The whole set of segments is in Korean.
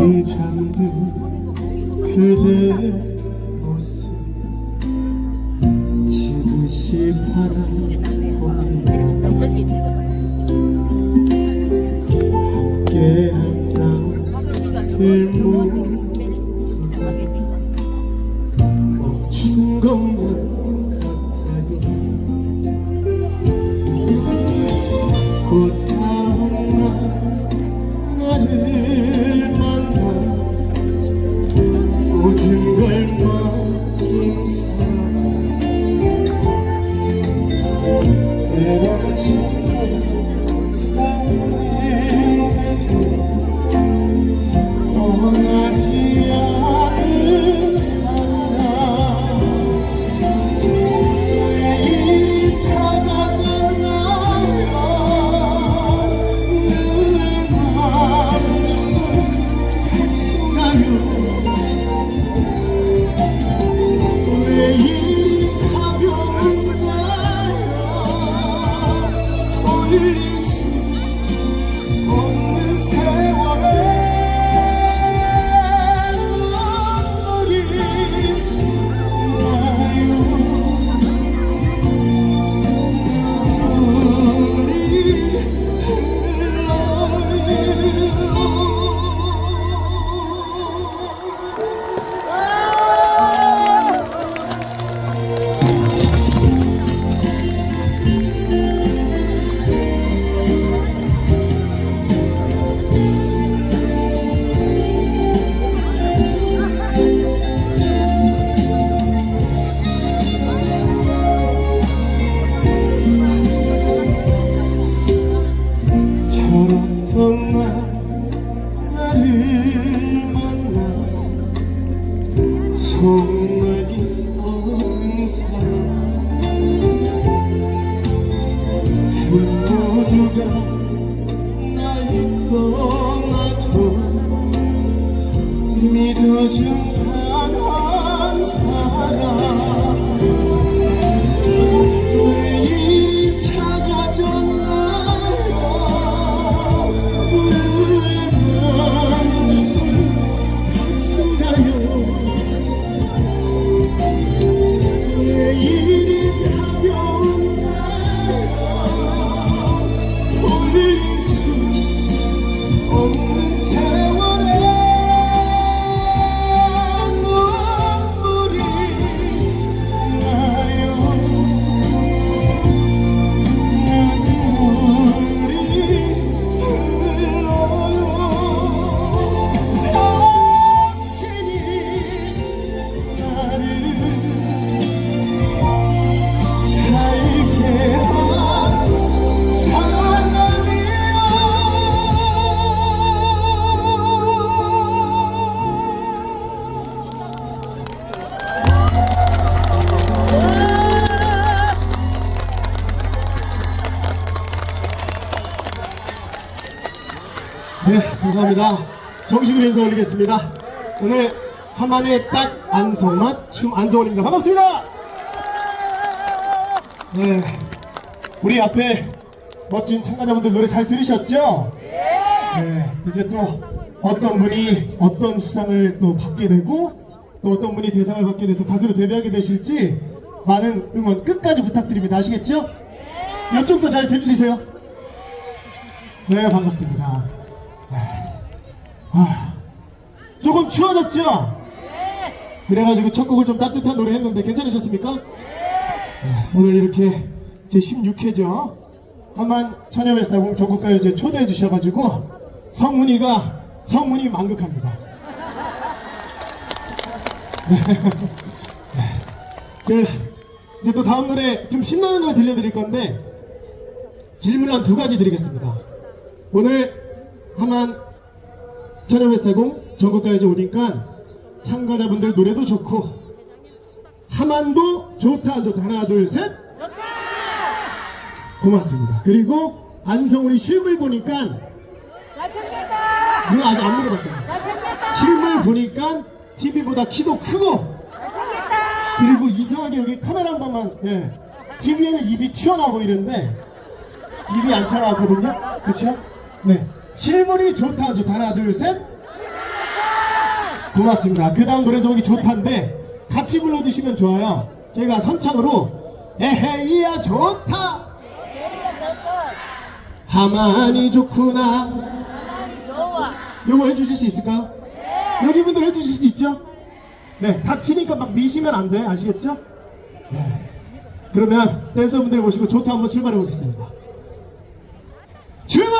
잠이 잠든 그대 모습 지그시 바라 네, 감사합니다. 정식으로 인사 올리겠습니다. 오늘 한만의 딱 안성맞 춤 안성원입니다. 반갑습니다. 네, 우리 앞에 멋진 참가자분들 노래 잘 들으셨죠? 네, 이제 또 어떤 분이 어떤 수상을 또 받게 되고 또 어떤 분이 대상을 받게 돼서 가수로 데뷔하게 되실지 많은 응원 끝까지 부탁드립니다. 아시겠죠? 이쪽도 잘 들리세요? 네, 반갑습니다. 아, 조금 추워졌죠? 그래가지고 첫 곡을 좀 따뜻한 노래 했는데 괜찮으셨습니까? 네, 오늘 이렇게 제 16회죠. 한만 천여별사공 전국가요제 초대해 주셔가지고 성문이가 성문이 만극합니다. 네. 그, 이제 또 다음 노래 좀 신나는 노래 들려드릴 건데 질문 한 두 가지 드리겠습니다. 오늘 한만 천연회사공 전국가요제 오니까 참가자분들 노래도 좋고 하만도 좋다 안 좋다 하나 둘 셋 고맙습니다 그리고 안성훈이 실물 보니까! 누가 아직 안 물어봤잖아! 실물 보니까 TV보다 키도 크고! 그리고 이상하게 여기 카메라 한 번만 예. TV에는 입이 튀어나오고 이런데 입이 안 튀어나왔거든요 그쵸? 네 실물이 좋다 안 좋다 하나 둘 셋 고맙습니다. 그 다음 노래 제목이 좋다인데 같이 불러주시면 좋아요. 저희가 선창으로 에헤이야 좋다 하만이 좋구나 요거 해주실 수 있을까요? 여기 분들 해주실 수 있죠? 네 다치니까 막 미시면 안 돼 아시겠죠? 네. 그러면 댄서분들 모시고 좋다 한번 출발해 보겠습니다 출발!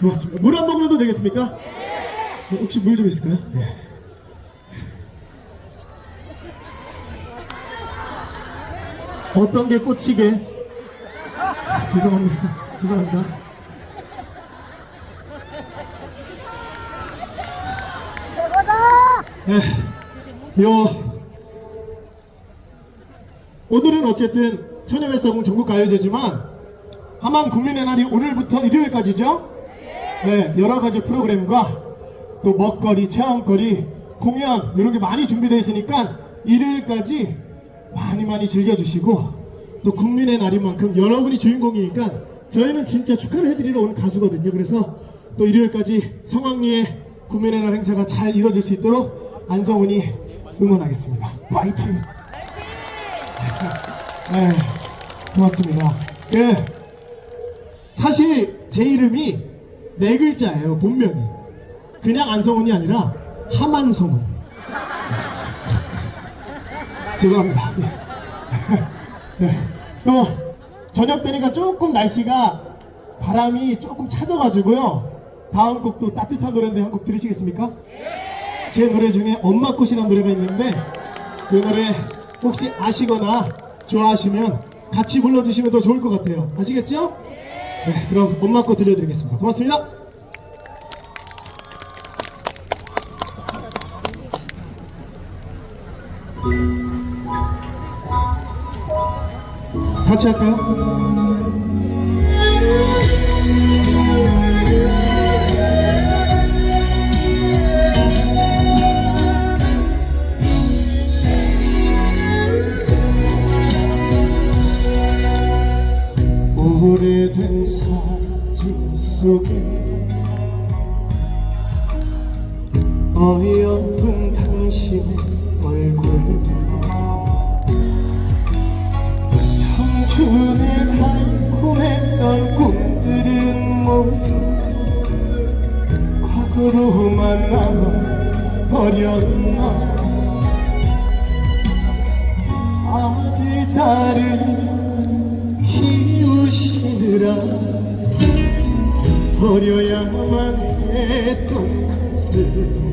고맙습니다. 물 한 모금도 되겠습니까? 네, 혹시 물 좀 있을까요? 네. 어떤 게 꽂히게? 아, 죄송합니다. 죄송합니다. 네, 요 오늘은 어쨌든 천여뱃사공 전국가요제지만 하만 국민의 날이 오늘부터 일요일까지죠? 네, 여러 가지 프로그램과 또 먹거리, 체험거리, 공연 이런 게 많이 준비되어 있으니까 일요일까지 많이 많이 즐겨주시고 또 국민의 날인 만큼 여러분이 주인공이니까 저희는 진짜 축하를 해드리러 온 가수거든요. 그래서 또 일요일까지 성황리의 국민의 날 행사가 잘 이루어질 수 있도록 안성훈이 응원하겠습니다. 파이팅! 네, 고맙습니다. 그 사실 제 이름이 네 글자예요 본명이 그냥 안성훈이 아니라 하만성훈 죄송합니다 네. 네. 또 저녁 되니까 조금 날씨가 바람이 조금 찾아가지고요 다음 곡도 따뜻한 노래인데 한 곡 들으시겠습니까? 제 노래 중에 엄마 꽃이라는 노래가 있는데 그 노래 혹시 아시거나 좋아하시면 같이 불러주시면 더 좋을 것 같아요 아시겠죠? 네, 그럼 엄마 거 들려드리겠습니다. 고맙습니다. 같이 할까요? 버렸나? 아들 딸을 키우시느라 버려야만 했던 것들.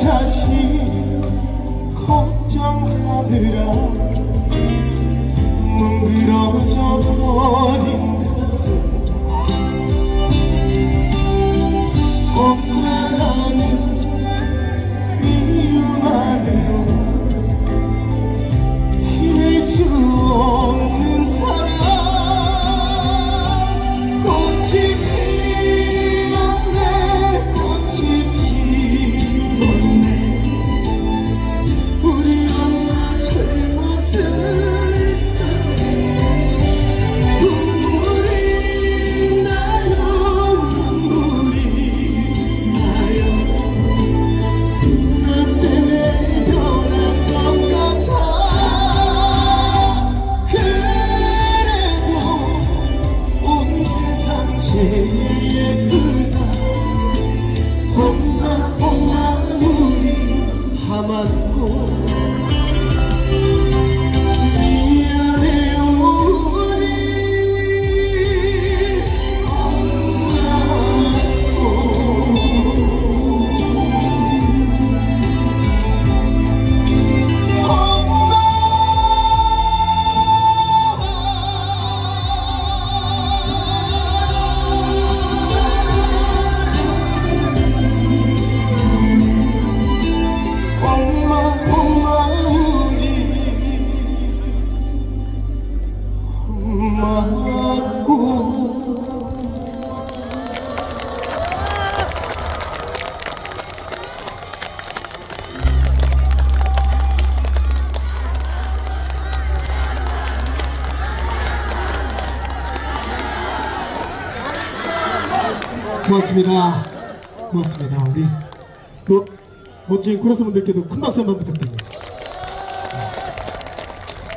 자신 걱정하느라 뭉그러져 버린 가슴. 고맙습니다. 우리 또 멋진 코러스 분들께도 큰 박수 한번 부탁드립니다.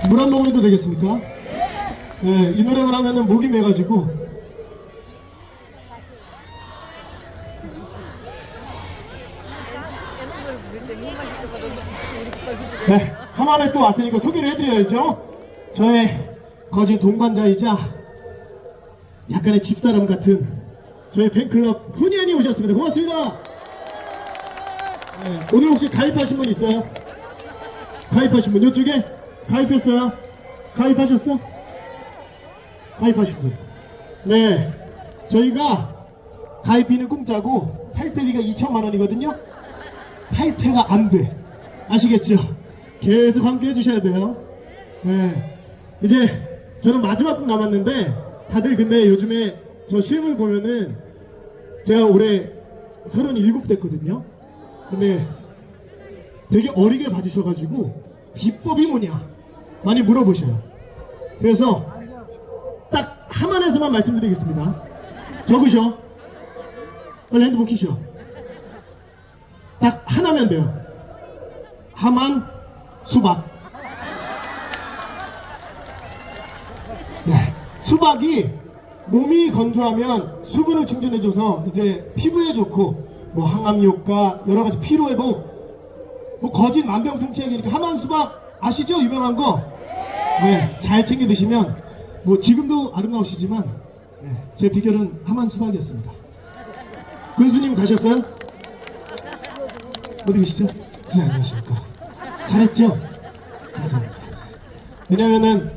네. 물한 모금이도 되겠습니까? 네, 이 노래만 하면 목이 메가지고 네, 하만에 또 왔으니까 소개를 해드려야죠. 저의 거진 동반자이자 약간의 집사람 같은 저희 팬클럽 훈연이 오셨습니다. 고맙습니다. 네, 오늘 혹시 가입하신 분 있어요? 가입하신 분 이쪽에 가입했어요? 가입하셨어? 가입하신 분. 네, 저희가 가입비는 공짜고 탈퇴비가 2천만 원이거든요. 탈퇴가 안 돼. 아시겠죠? 계속 함께 해주셔야 돼요. 네, 이제 저는 마지막 곡 남았는데 다들 근데 요즘에 저 실물 보면은 제가 올해 37 됐거든요. 근데 되게 어리게 봐주셔가지고 비법이 뭐냐 많이 물어보셔요. 그래서 딱 하만에서만 말씀드리겠습니다. 적으셔. 빨리 핸드폰 키셔. 딱 하나면 돼요. 하만 수박. 네. 수박이 몸이 건조하면 수분을 충전해줘서 이제 피부에 좋고 뭐 항암 효과 여러 가지 피로 회복 뭐 거진 만병통치약이니까 하만 수박 아시죠 유명한 거 네, 잘 챙겨 드시면 뭐 지금도 아름다우시지만 네, 제 비결은 하만 수박이었습니다. 군수님 가셨어요? 어디 계시죠? 네, 안녕하십니까. 잘했죠? 감사합니다. 왜냐면은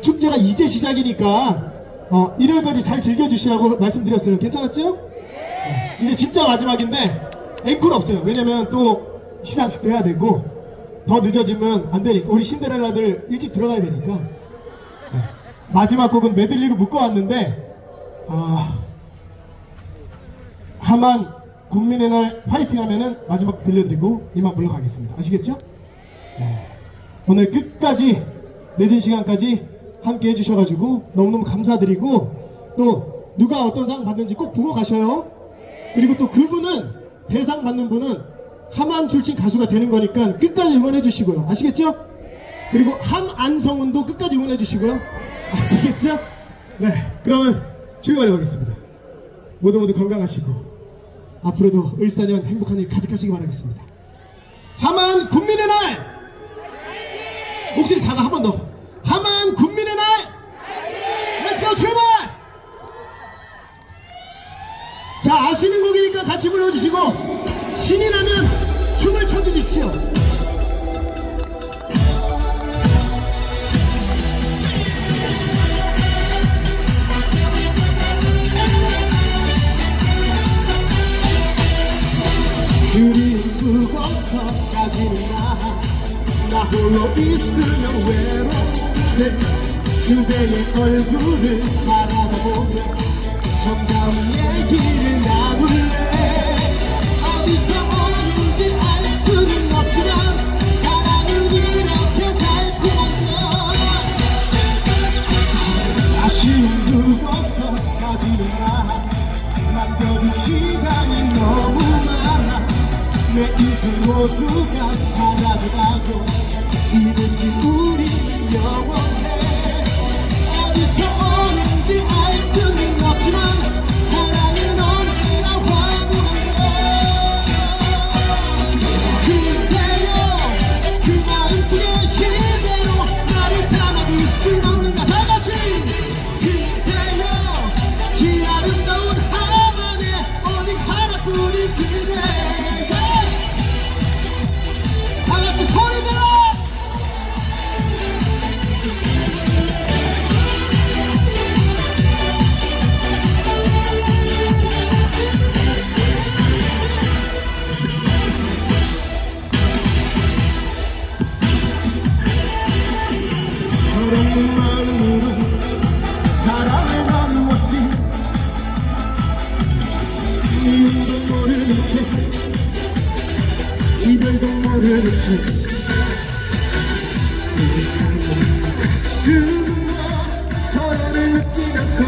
축제가 이제 시작이니까 어, 일요일까지 잘 즐겨주시라고 말씀드렸어요. 괜찮았죠? 네, 이제 진짜 마지막인데 앵콜 없어요. 왜냐면 또 시상식도 해야 되고 더 늦어지면 안 되니까 우리 신데렐라들 일찍 들어가야 되니까 네, 마지막 곡은 메들리로 묶어왔는데 아, 하만 국민의 날 화이팅 하면은 마지막 곡 들려드리고 이만 물러가겠습니다. 아시겠죠? 네. 오늘 끝까지 늦은 시간까지 함께 해주셔가지고 너무너무 감사드리고 또 누가 어떤 상 받는지 꼭 보고 가셔요. 그리고 또 그분은 대상 받는 분은 하만 출신 가수가 되는 거니까 끝까지 응원해 주시고요. 아시겠죠? 그리고 함안성운도 끝까지 응원해 주시고요. 아시겠죠? 네. 그러면 출발해 보겠습니다. 모두 모두 건강하시고 앞으로도 을사년 행복한 일 가득하시기 바라겠습니다. 하만 군민의 날! 목소리 작아 한 번 더. 하만 군민의 날! 렛츠고 출발! 자 아시는 곡이니까 같이 불러주시고 신이 나면 춤을 춰주십시오. 그리고서 가지는 나, 나 홀로 있으면 외로운 데 그대의 가슴으로 서로를 느끼면서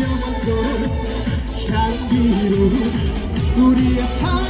영원토록 향기로 우리의 사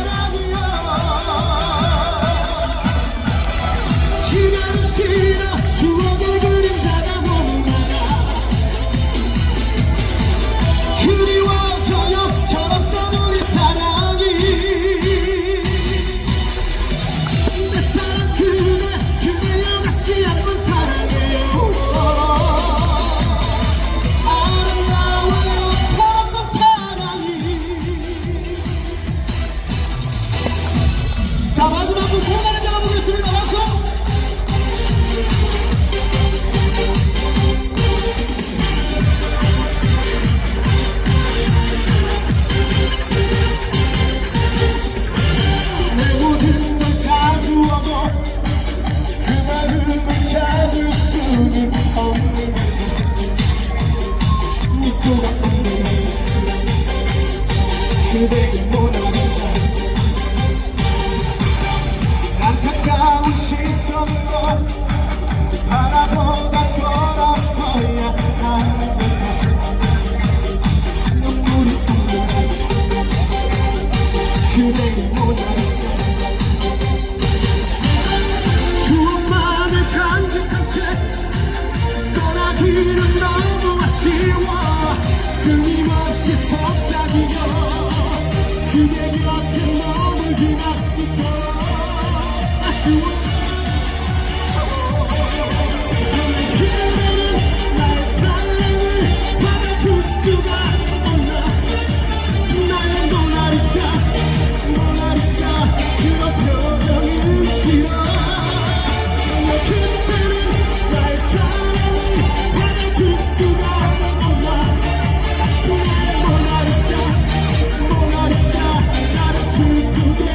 그대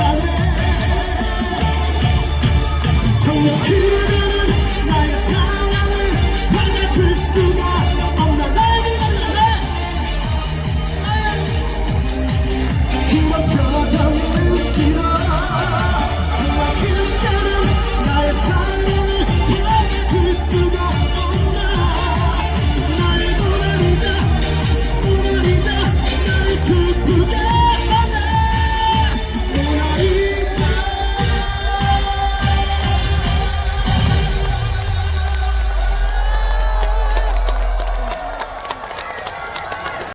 안에 정확히